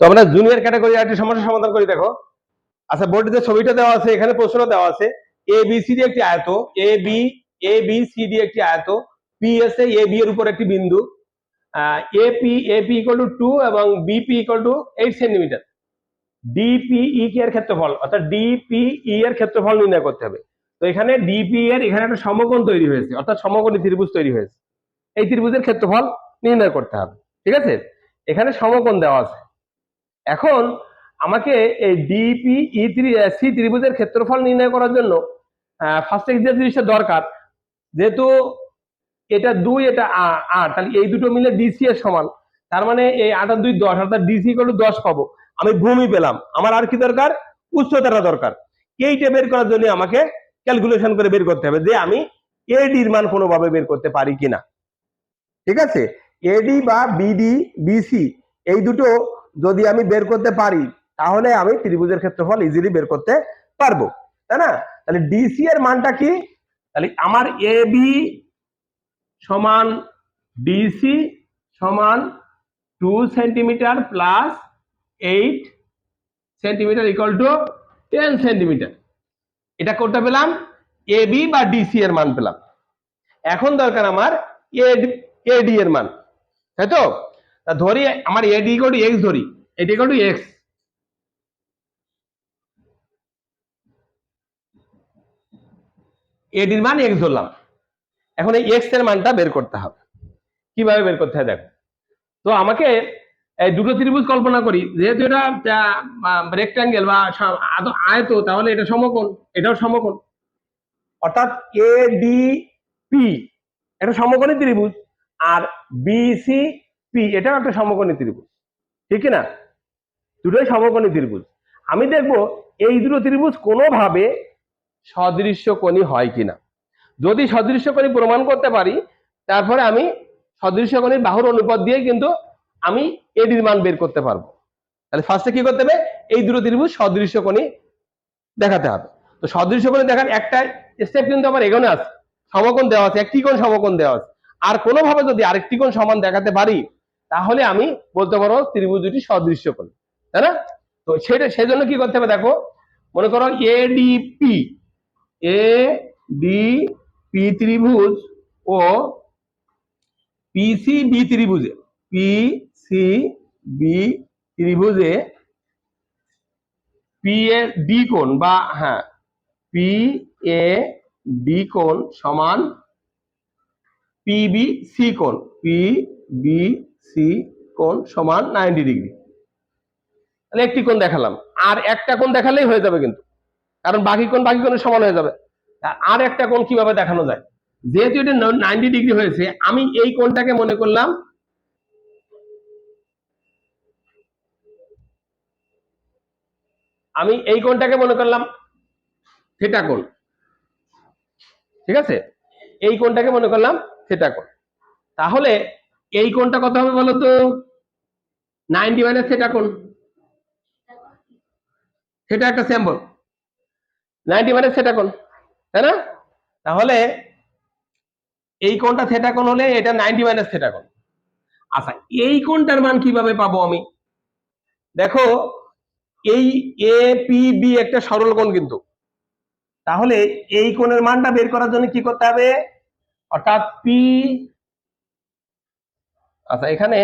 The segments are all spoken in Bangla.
তো আমরা জুনিয়র ক্যাটাগরি একটি সমস্যা সমাধান করি, দেখো। আচ্ছা বোর্ডে যে ছবিটা দেওয়া আছে, এখানে প্রশ্ন দেওয়া আছে এ বি সি ডি একটি আয়ত A B A B C D একটি আয়ত P S A A B এর উপর একটি বিন্দু A P A P equal to two এবং BP equal to eight centimetre DPE কে এর ক্ষেত্রফল, অর্থাৎ ডিপিই এর ক্ষেত্রফল নির্ণয় করতে হবে। তো এখানে ডিপি এর, এখানে একটা সমকোণ তৈরি হয়েছে, অর্থাৎ সমকোণী ত্রিভুজ তৈরি হয়েছে। এই ত্রিভুজের ক্ষেত্রফল নির্ণয় করতে হবে, ঠিক আছে? এখানে সমকোণ দেওয়া আছে। এখন আমাকে এই ডিপি ই ত্রি সি ত্রিভুজের ক্ষেত্রফল নির্ণয় করার জন্য ফার্স্টে যে জিনিসটা দরকার। যেহেতু এটা দুই, এটা আট, তাহলে এই দুটো মিলে ডিসি এর সমান। তার মানে এই আট আর দুই দশ, অর্থাৎ ডিসি টু দশ পাবো। আমি ভূমি পেলাম। আমার আর কি দরকার? উচ্চতাটা দরকার। এইটা বের করার জন্য আমাকে ক্যালকুলেশন করে বের করতে হবে যে আমি এডির মান কোনোভাবে বের করতে পারি কিনা। ঠিক আছে? এডি বা বিডি বিসি এই দুটো যদি আমি বের করতে পারি, তাহলে আমি ত্রিভুজের ক্ষেত্রফল ইজিলি বের করতে পারব, তাই না? তাহলে ডিসি এর মানটা কি? তাহলে আমার এ বি সমান ডিসি সমান two centimetre plus eight centimetre equal to ten centimetre এটা কোনটা পেলাম? এ বি বা ডিসি এর মান পেলাম। এখন দরকার আমার এ এডি এর মান, তাই তো? তা ধরি আমার এডি ইকুয়াল টু এক্স ধরি এডি ইকুয়াল টু এক্স এডির মান এক্স ধরলাম। এখন এই এক্সের মানটা বের করতে হবে। কীভাবে বের করতে হয় দেখো। তো আমাকে এই দুটো ত্রিভুজ কল্পনা করি, যেহেতু এটা রেক্টাঙ্গেল বা সা- আয়ত, তাহলে এটা সমকোণ, এটাও সমকোণ। অর্থাৎ এ ডি পি এটা সমকোণী ত্রিভুজ, আর বিসি পি, এটাও একটা সমকোণী ত্রিভুজ। ঠিক না? দুটোই সমকোণী ত্রিভুজ। আমি দেখব এই দুটো ত্রিভুজ কোনোভাবে সদৃশ্য সদৃশ্যকোণী হয় কিনা। যদি সদৃশ্য সদৃশ্যকোণী প্রমাণ করতে পারি, তারপরে আমি সদৃশ্য সদৃশ্যকোণীর বাহুর অনুপাত দিয়ে কিন্তু আমি এডির মান বের করতে পারব। তাহলে ফার্স্টে কি করতে হবে? এই দুটো ত্রিভুজ সদৃশ্য সদৃশ্যকোণী দেখাতে হবে। তো সদৃশ্য সদৃশ্যকোণী দেখার একটা স্টেপ কিন্তু আমার এখানে আছে। সমকোণ দেওয়া আছে। একটি কোণ সমকোণ দেওয়া আছে। আর কোনোভাবে যদি আরেকটি কোণ সমান দেখাতে পারি তাহলে আমি বলতে পারব ত্রিভুজ দুটি সদৃশ্যকোণ তাই না? তো সেটা সেই জন্য কি করতে হবে দেখো, মনে করো এডিপি এ ডি পি ত্রিভুজ ও পিসি বি ত্রিভুজে পি সি বি ত্রিভুজে পি এ ডি কোণ বা হ্যাঁ পি এ ডি কোণ সমান পিবি সি কোণ পি বি সি কোণ সমান নাইনটি ডিগ্রি তাহলে একটি কোণ দেখালাম। আর একটা কোণ দেখালেই হয়ে যাবে কিন্তু। কারণ বাকি কোণ বাকি কোণের সমান হয়ে যাবে। আর একটা কোণ কীভাবে দেখানো যায়? যেহেতু এটা নাইনটি ডিগ্রি হয়েছে, আমি এই কোণটাকে মনে করলাম আমি এই কোণটাকে মনে করলাম থিটা কোণ। ঠিক আছে? এই কোণটাকে মনে করলাম থিটা কোণ। তাহলে এই কোণটা কত হবে বলো তো নাইনটি মাইনাস থিটা কোণ? সেটা একটা স্যাম্পল নাইনটি মাইনাস থিটা কোণ, তাই না? তাহলে এই কোণটা থিটা কোণ হলে এটা নাইনটি মাইনাস থিটা কোণ। আচ্ছা এই কোণটার মান কীভাবে পাবো আমি? দেখো, এই এ পি বি একটা সরল কোণ কিন্তু। তাহলে এই কোণের মানটা বের করার জন্য কি করতে হবে? অর্থাৎ পি আচ্ছা এখানে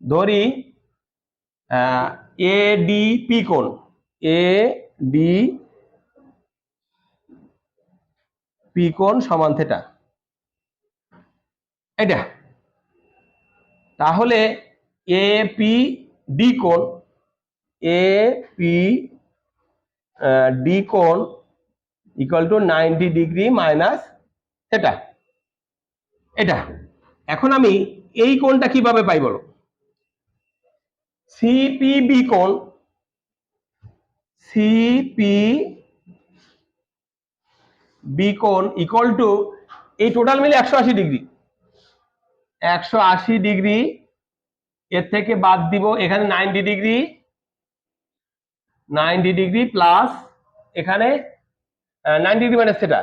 ধরি এ ডি পি কোণ এ ডি পি কোণ সমান থেটা। এটা তাহলে এ পি ডি কোণ এ পি ডি কোণ equal to ninety degree minus এটা এটা। এখন আমি এই কোণটা কীভাবে পাই বলো? সিপিবি কোণ সিপি বি কোণ ইকুয়াল টু এই টোটাল মিলে একশো আশি ডিগ্রি। একশো আশি ডিগ্রি, এর থেকে বাদ দিব এখানে ninety degree ninety degree plus এখানে নাইনটি ডিগ্রি মাইনাস সেটা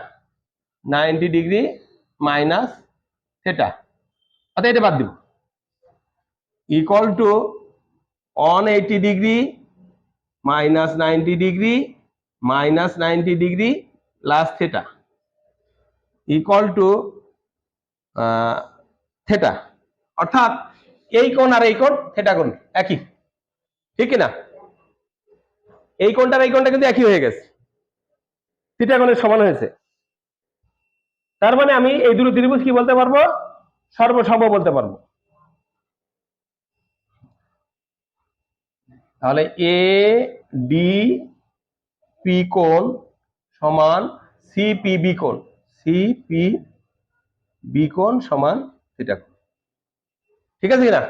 নাইনটি ডিগ্রি মাইনাস সেটা। অর্থাৎ এটা বাদ দিব। Equal to one eighty degree minus ninety degree minus ninety degree plus theta equal to theta অর্থাৎ এই কোণ আর এই কোণ থেটা কোণ, একই। ঠিক না এই কোণটা এই কোণটা কিন্তু একই হয়ে গেছে। থিটা কোণের সমান হয়েছে। তার মানে আমি এই দুটো ত্রিভুজ কি বলতে পারব? সর্বসম বলতে পারব। তাহলে এ ডি পি কোণ সমান সি পি বি কোণ। সি পি বি কোণ সমান কোণ। ঠিক আছে কিনা?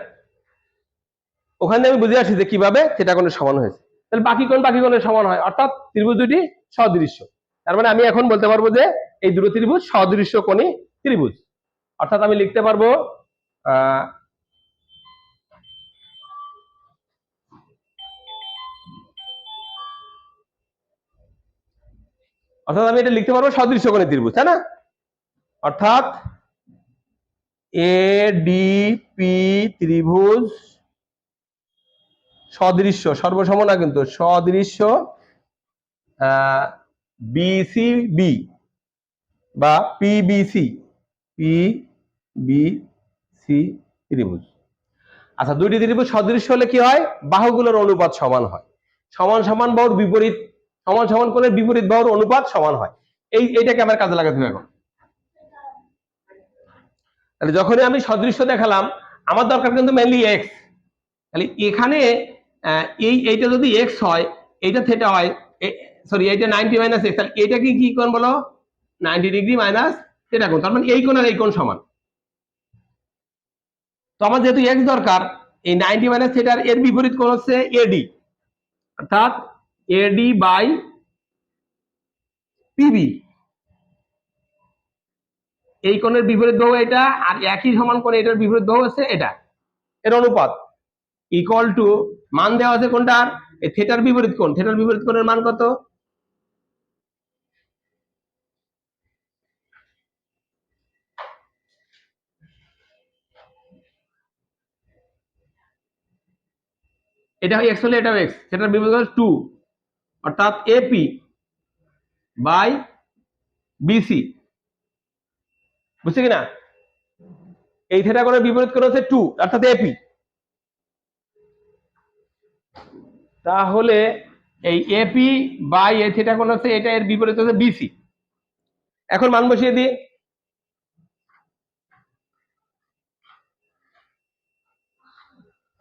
ওখানে আমি বুঝে আসছি যে কীভাবে থিটা কোণের সমান হয়েছে। তাহলে বাকি কোণ বাকি কোণের সমান হয়। অর্থাৎ ত্রিভুজ দুটি সদৃশ্য। তার মানে আমি এখন বলতে পারব যে এই দুটো ত্রিভুজ সদৃশ্য কোণী ত্রিভুজ। অর্থাৎ আমি লিখতে পারব অর্থাৎ আমি এটা লিখতে পারব সদৃশ্য কোণী ত্রিভুজ, তাই না? অর্থাৎ এ, ডি, পি ত্রিভুজ সদৃশ্য, সর্বসম না কিন্তু সদৃশ্য বিসি বি। বা পিবিসি পি বি সি ত্রিভুজ। আচ্ছা দুইটি ত্রিভুজ সদৃশ্য হলে কি হয়? বাহুগুলোর অনুপাত সমান হয়। সমান সমান বাহুর বিপরীত, সমান সমান কোণের বিপরীত বাহুর অনুপাত সমান হয়। এই, এইটাকে আমার কাজে লাগাতে হবে এখন। তাহলে যখনই আমি সদৃশ্য দেখালাম, আমার দরকার কিন্তু মেনলি এক্স তাহলে এখানে এই, এইটা যদি এক্স হয়, এইটা থেটা হয় সরি এইটা নাইনটি মাইনাস এক্স তাহলে এটা কি কি কোণ বলো? নাইনটি ডিগ্রি মাইনাস থেটা কোণ তার মানে এই কোণ আর এই কোণ সমান। তো আমার যেহেতু এক্স দরকার, এই নাইনটি মাইনাস থেটার এর বিপরীত কোণ হচ্ছে এডি অর্থাৎ এডি বাই পিবি এই কোণের বিপরীত বাহু এটা আর একই সমান কোণে এটার বিপরীত বাহু হচ্ছে এটা। এর অনুপাত ইকুয়াল টু মান দেওয়া আছে কোনটার? থেটার বিপরীত কোণ। থেটার বিপরীত কোণের মান কত? এটা এক্স হলে এটা এক্স সেটার হল টু অর্থাৎ এপি বাই বিসি বুঝছে কিনা এই থেটা কোণের বিপরীত কোণ হচ্ছে টু অর্থাৎ এপি তাহলে এই এপি বাই এ থেটা কোণ হচ্ছে, এটা এর বিপরীত হচ্ছে বিসি এখন মান বসিয়ে দিই।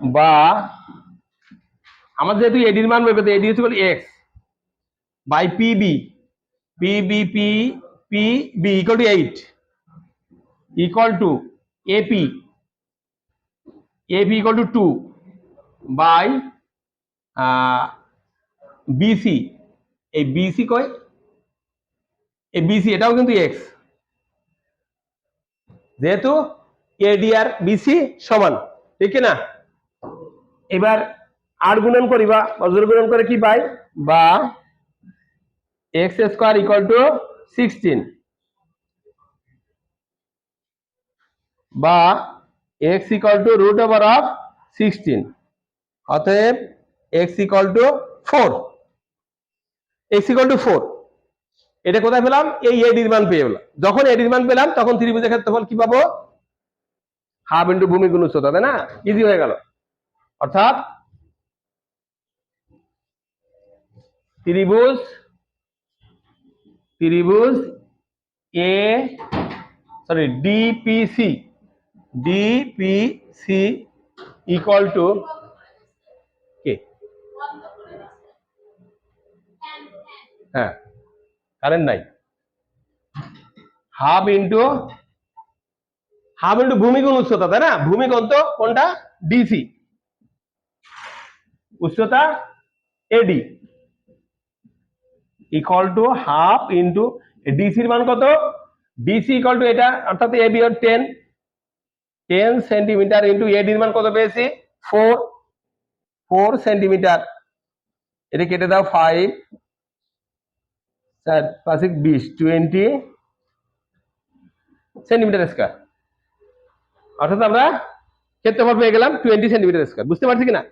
বা আমার যেহেতু এডির মান বের করতে এডি হচ্ছে X by PB PB P P B equal to eight equal to AP AP equal to two by BC এই বিসি কয়? এই বিসি এটাও কিন্তু এক্স যেহেতু এডি আর বিসি সমান, ঠিক না? এবার আট গুণন করি বা অজর গুণন করে কি পাই? বা X square equal to sixteen বা X equal to root over of sixteen অতএব X equal to four X equal to four এটা কোথায় পেলাম? এই এডির মান পেয়ে গেলাম। যখন এডির মান পেলাম, তখন ত্রিভুজের ক্ষেত্রফল কি পাবো? হাফ ইন্টু ভূমি গুণ উচ্চতা তাই না? ইজি হয়ে গেল। অর্থাৎ ত্রিভুজ ত্রিভুজ A sorry DPC DPC equal to কে হ্যাঁ কারেন্ট নাই। হাফ ইন্টু হাফ ইন্টু ভূমিগুণ উচ্চতা তাই না? ভূমিগুণ তো কোনটা? ডিসি উচ্চতা AD equal to half into ডিসির মান কত? ডিসি ইকুয়াল টু এটা, অর্থাৎ এবি হল টেন টেন সেন্টিমিটার ইন্টু এডির মান কত পেয়েছি? ফোর ফোর সেন্টিমিটার এটা কেটে দাও ফাইভ চার বিশ টোয়েন্টি সেন্টিমিটার স্কোয়ার অর্থাৎ আমরা ক্ষেত্রফল পেয়ে গেলাম টোয়েন্টি সেন্টিমিটার স্কোয়ার বুঝতে পারছি কিনা?